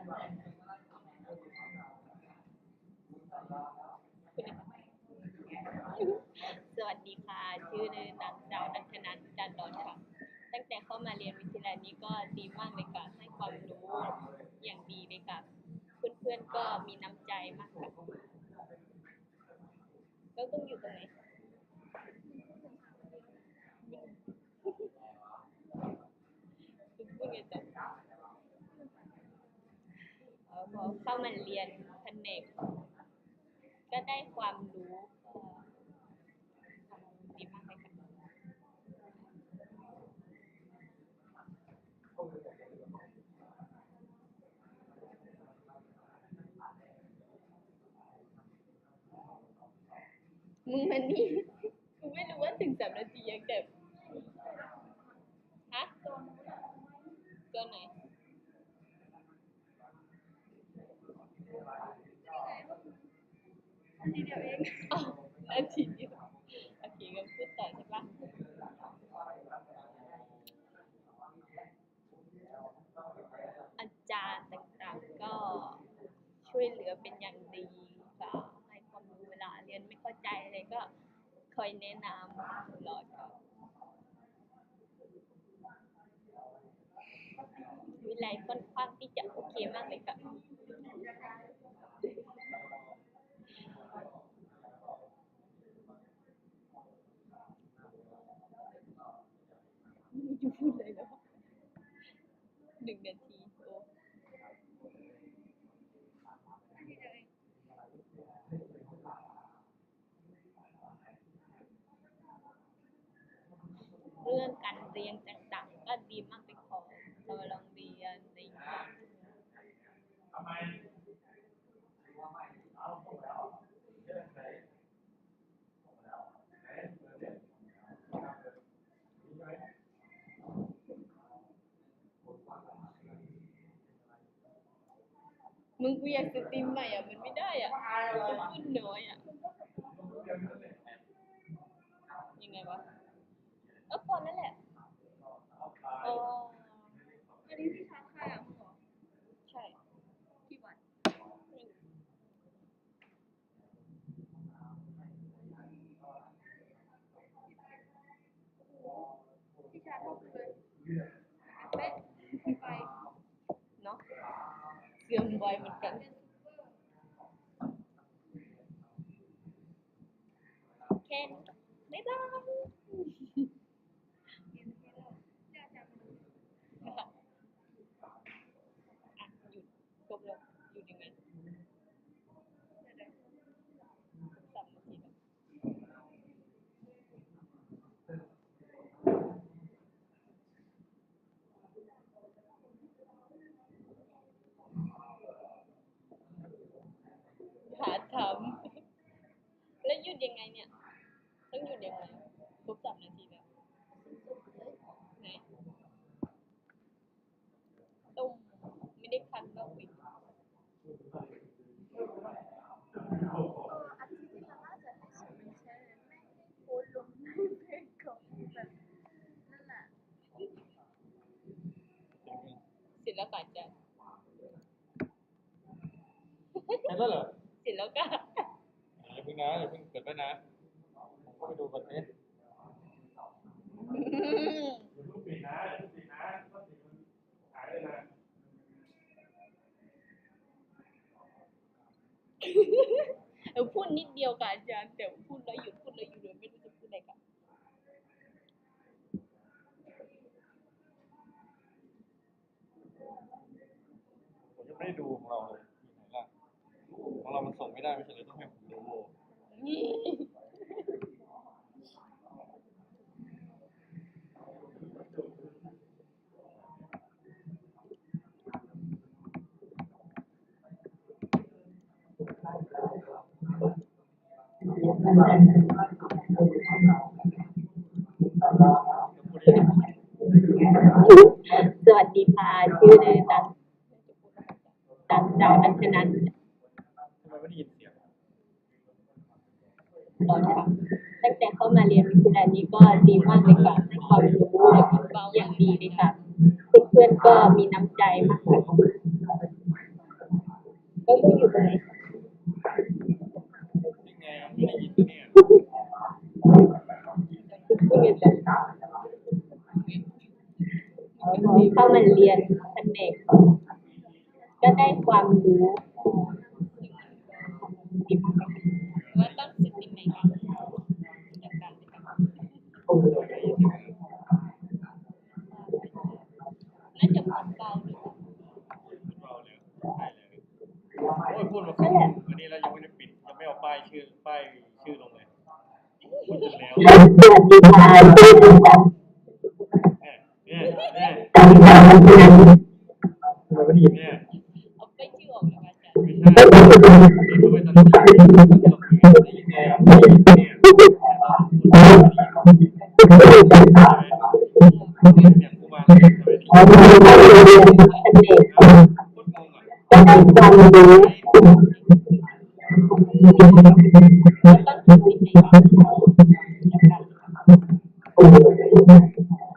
สวัสดีค่ะ ชื่อนางสาวนันทนันจันดอนค่ะ ตั้งแต่เข้ามาเรียนวิทยาลัยนี้ก็ดีมากเลยค่ะ ให้ความรู้อย่างดีเลยค่ะ เพื่อนๆก็มีน้ำใจมากค่ะแล้วต้องอยู่ตรงไหนพูดไงจ๊ะ อ่อพอเข้ามาเรียนแผนกก็ได้ความรู้ก็ความรู้ดีมากเลยค่ะมึงมันนี่กูไม่รู้ว่าถึงสามนาทียังแต่ฮะตัวไหน ทีเดียวเองอ้าวนาทีเดียวโอเคงั้นพูดต่อใช่ปะอาจารย์ต่างๆก็ช่วยเหลือเป็นอย่างดีค่ะให้ความรู้เวลาเรียนไม่เข้าใจอะไรก็คอยแนะนำตลอดค่ะวิไลค่อนข้างที่จะโอเคมากเลยค่ะ ไม่รู้ จะพูดอะไรแล้วหนึ่งนาทีโอ้เดียวเรื่องการเรียนต่างๆก็ดีมากไปขอเราลองเรียนอะไรอย่างเงี้ย มึงกูอยากสตรีมใหม่อะมันไม่ได้อะมันขึ้นน้อยอะยังไงวะเออพอแล้วแหละอ๋ออันนี้ที่ชาร์จใครอะมึงเหรอใช่กี่วันที่ชาร์จเท่ากันเลยเป๊ะไป เนาะ เสื่อมบ่อยเหมือนกันเป็นซูเปอร์แคนบ๊ายบายหยุดจบแล้วหยุดยังไง เดี๋ยวเดี๋ยว สามนาทีแล้ว หาทำแล้วหยุดยังไงเนี่ย ต้องหยุดยังไงครบสามนาทีแล้วไหนตุ้มไม่ได้คันบ้างวิเอออาทิตย์ที่แล้วน่าจะให้ส่งเป็นแชร์ไม่ให้โพสต์ลงในเพจของแบบนั่นแหละศิลปะจันเห็นแล้วเหรอ ศิลปะอย่าเพิ่งนะอย่าเพิ่งเกิดไปนะผมก็ไปดูก่อนนี้อย่าเพิ่งปิดนะอย่าเพิ่งปิดนะถ้าปิดมันหายเลยนะเออพูดนิดเดียวกับอาจารย์แต่พูดแล้วหยุดพูดแล้วหยุดเลยไม่รู้จะพูดอะไรกันผมยังไม่ได้ดูของเรา ไม่ได้ไม่ใช่เลยต้องให้ผมดูนี่สวัสดีค่ะชื่อ ต่อจากตั้งแต่เข้ามาเรียนวิทแาลันี้ก็ดีมากเลยค่ะให้ความรู้และความอย่างดีเลยค่ะเพื่อนๆก็มีน้ำใจมากก็อยู่ตรงไหนเข้ามาเรียนแผนกก็ได้ความรู้ว่าตั้ง ฝึกยังไงบ้าจากการปฏิบัติน่าจะเหมือนเก่าเลยเราเลยใช่เลยโอ้ยพูดมาครึ่งวันนี้เรายังไม่ได้ปิดยังไม่เอาป้ายชื่อป้ายชื่อลงเลยพูดแล้วสวัสดีค่ะชื่อดิฉันเนี่ยเนี่ยกำลังทำงานเนี่ยเอาไปชื่อออกเลยว่าจะไม่ใช่นี่ทำไมตอนนี้เราไม่ได้ยินแล้วเนี่ยเนี่ยกูมาทำไมดีขอให้ได้เรียน เป็